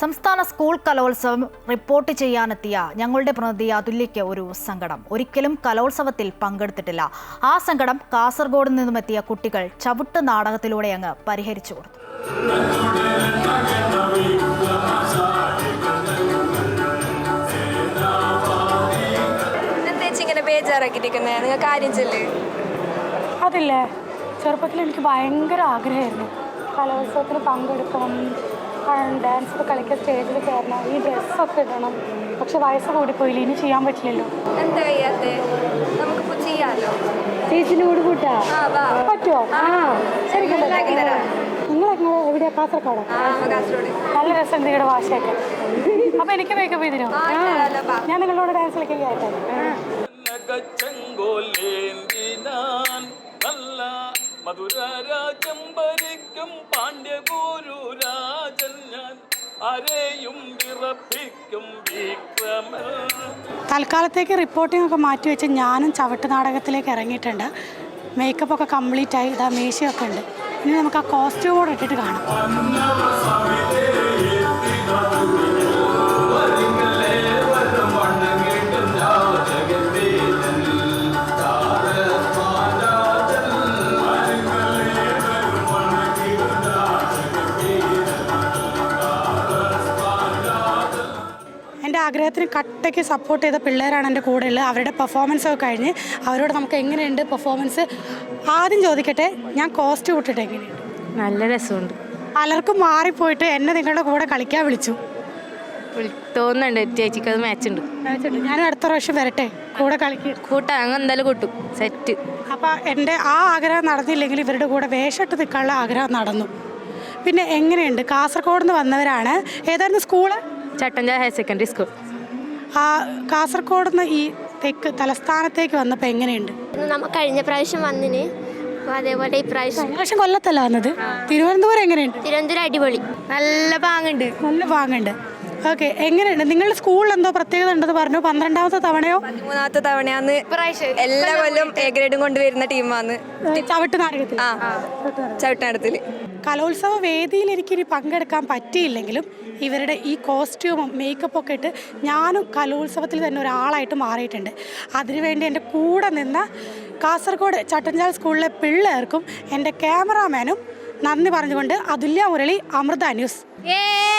സംസ്ഥാന സ്കൂൾ കലോത്സവം റിപ്പോർട്ട് ചെയ്യാനെത്തിയ ഞങ്ങളുടെ പ്രതിനിധി അതുല്യയ്ക്ക് ഒരു സങ്കടം. ഒരിക്കലും കലോത്സവത്തിൽ പങ്കെടുത്തിട്ടില്ല. ആ സങ്കടം കാസർഗോഡ് നിന്നുമെത്തിയ കുട്ടികൾ ചവിട്ട് നാടകത്തിലൂടെ അങ്ങ് പരിഹരിച്ചു കൊടുത്തു. ഇങ്ങനെ കാര്യം ചെല്ല്. അതില്ലേ? ചെറുപ്പത്തിൽ എനിക്ക് ഭയങ്കര ആഗ്രഹമായിരുന്നു. കലോത്സവത്തിന് പങ്കെടുക്കണം ഡാൻസ് ഒക്കെ കളിക്കാൻ സ്റ്റേജിൽ കയറണം ഈ ഡ്രസ്സൊക്കെ ഇടണം. പക്ഷെ വയസ്സ് കൂടിപ്പോയില്ല? ഇനി ചെയ്യാൻ പറ്റില്ലല്ലോ. എന്താ കഴിയാത്തെ നമുക്കിപ്പോ ചെയ്യാലോ? ചേച്ചിനോട് കൂട്ടാ? പറ്റുമോ ആ ശരി ഉണ്ടാക്കി തരാം. നിങ്ങളെങ്ങനെ എവിടെയാ? കാസർഗോഡോ? നല്ല രസം നിങ്ങളുടെ ഭാഷയൊക്കെ അപ്പൊ എനിക്ക് മേക്കപ്പ് വാ. ഞാൻ നിങ്ങളോട് ഡാൻസ് ഞാൻ. നല്ല മധുരരാജം ഭരിക്കും പാണ്ഡ്യഗുരു രാജൻ ഞാൻ തൽക്കാലത്തേക്ക് റിപ്പോർട്ടിംഗ് ഒക്കെ മാറ്റി വെച്ച് ഞാനും ചവിട്ട് നാടകത്തിലേക്ക് ഇറങ്ങിയിട്ടുണ്ട്. മേക്കപ്പ് ഒക്കെ കംപ്ലീറ്റ് ആയി ഇതാ മീശയൊക്കെ ഉണ്ട്. ഇനി നമുക്ക് ആ കോസ്റ്റ്യൂം കൂടെ ഇട്ടിട്ട് കാണാം. ആഗ്രഹത്തിന് കട്ടയ്ക്ക് സപ്പോർട്ട് ചെയ്ത പിള്ളേരാണ് എന്റെ കൂടെ ഉള്ളത്. അവരുടെ പെർഫോമൻസ് ഒക്കെ കഴിഞ്ഞ് അവരോട് നമുക്ക് എങ്ങനെയുണ്ട് പെർഫോമൻസ് ആദ്യം ചോദിക്കട്ടെ ഞാൻ കോസ്റ്റ് കൂട്ടിട്ട് എങ്ങനെയുണ്ട്? നല്ല രസമുണ്ട്. പലർക്കും മാറിപ്പോയിട്ട് എന്നെ നിങ്ങളുടെ കൂടെ കളിക്കാൻ വിളിച്ചു. തോന്നുന്നുണ്ട് ചേച്ചിക്ക് അത് മാച്ച് ഉണ്ട്. ഞാൻ അടുത്ത പ്രാവശ്യം വരട്ടെ കൂടെ കളിക്കും. കൂട്ടാ അങ്ങ് എന്തായാലും കൂട്ടും. സെറ്റ് അപ്പോൾ എന്റെ ആ ആഗ്രഹം നടന്നില്ലെങ്കിൽ ഇവരുടെ കൂടെ വേഷമിട്ട് നിൽക്കാനുള്ള ആഗ്രഹം നടന്നു. പിന്നെ എങ്ങനെയുണ്ട്? കാസർഗോഡ് നിന്ന് വന്നവരാണ്. ഏതായിരുന്നു school Chattanchal higher secondary school ആ കാസർഗോഡ് നിന്ന് ഈ തെക്ക് തലസ്ഥാനത്തേക്ക് വന്നപ്പോൾ എങ്ങനെയുണ്ട്? നമ്മ കഴിഞ്ഞ പ്രാവശ്യം വന്നിന്. അതേപോലെ ഈ പ്രാവശ്യം കൊല്ലത്തല്ല വന്നത്? തിരുവനന്തപുരം എങ്ങനെയുണ്ട്? തിരുവനന്തപുരം അടിപൊളി. നല്ല പാങ്ങുണ്ട് നല്ല പാങ്ങുണ്ട് ഓക്കെ എങ്ങനെയുണ്ട്? നിങ്ങളുടെ സ്കൂളിൽ എന്തോ പ്രത്യേകത ഉണ്ടെന്ന് പറഞ്ഞു? പന്ത്രണ്ടാമത്തെ തവണയോ? മൂന്നാമത്തെ തവണയാന്ന് എല്ലാ കൊല്ലം എ ഗ്രേഡും കൊണ്ടുവരുന്ന ടീമാണ് ചവിട്ട് നാടകത്തിൽ ആ. ചവിട്ടിനടത്തിൽ കലോത്സവ വേദിയിൽ എനിക്കിനി പങ്കെടുക്കാൻ പറ്റിയില്ലെങ്കിലും ഇവരുടെ ഈ കോസ്റ്റ്യൂമും മേക്കപ്പൊക്കെ ഇട്ട് ഞാനും കലോത്സവത്തിൽ തന്നെ ഒരാളായിട്ട് മാറിയിട്ടുണ്ട്. അതിനുവേണ്ടി എന്റെ കൂടെ നിന്ന കാസർഗോഡ് ചട്ടഞ്ചാൽ സ്കൂളിലെ പിള്ളേർക്കും എന്റെ ക്യാമറാമാനും നന്ദി പറഞ്ഞുകൊണ്ട് അതുല്യ മുരളി അമൃത ന്യൂസ്. ഏ